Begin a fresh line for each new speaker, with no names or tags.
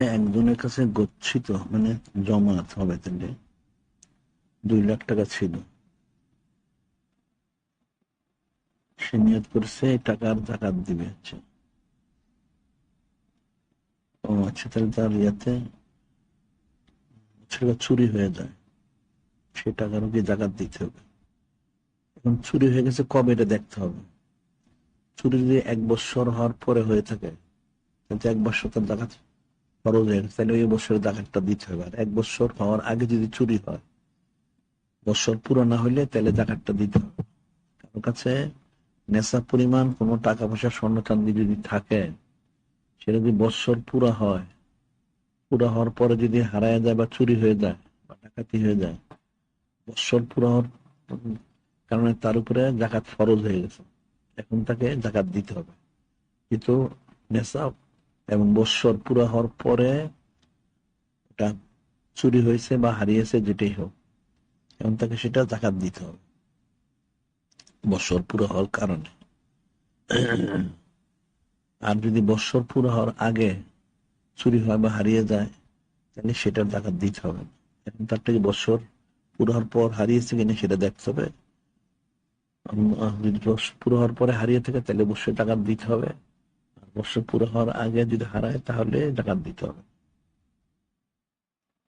একজনের কাছে গচ্ছিত মানে জমাত হবে তাহলে দুই লাখ টাকা ছিল। সে নিয়োগ করছে, এই টাকার জাকাত দিবে আচ্ছা ও আচ্ছা তাহলে তার ইয়াতে সেটা চুরি হয়ে যায়। সে টাকারও কি জাকাত দিতে হবে। এখন চুরি হয়ে গেছে, কবে এটা দেখতে হবে? চুরি যদি এক বছর হওয়ার পরে হয়ে থাকে, তাহলে এক বছর তার জাকাত হয়ে তাহলে ওই বছরের জাকাতটা দিতে হবে। আর এক বছর হওয়ার আগে যদি চুরি হয়, বছর পুরো না হইলে তাহলে জাকাতটা দিতে হবে। কারোর কাছে নেশা পরিমাণ, কোনো টাকা পয়সা স্বর্ণ চান্দি যদি থাকে, সেটা যদি বছর পুরা হয়, পুরা হওয়ার পরে যদি হারায় যায় বা চুরি হয়ে যায় বা ডাকাতি হয়ে যায়, বছর পুরা হওয়ার কারণে তার উপরে জাকাত ফরজ হয়ে গেছে। এখন তাকে জাকাত দিতে হবে। কিন্তু নেশা এবং বৎসর পুরো হওয়ার পরে ওটা চুরি হয়েছে বা হারিয়েছে যেটাই হোক, এবং তাকে সেটা জাকাত দিতে হবে। বৎসর পুরো হওয়ার কারণে। আর যদি বৎসর পুরো হওয়ার আগে চুরি হয় বা হারিয়ে যায়, তাহলে সেটার জাকাত দিতে হবে। এখন তার থেকে বৎসর পুরো হওয়ার পর হারিয়েছে কিনা সেটা দেখতে হবে। যদি পুরো হওয়ার পরে হারিয়ে থাকে, তাহলে অবশ্যই টাকা দিতে হবে। বৎসর পুরো হওয়ার আগে যদি হারায় তাহলে জাকাত দিতে হবে।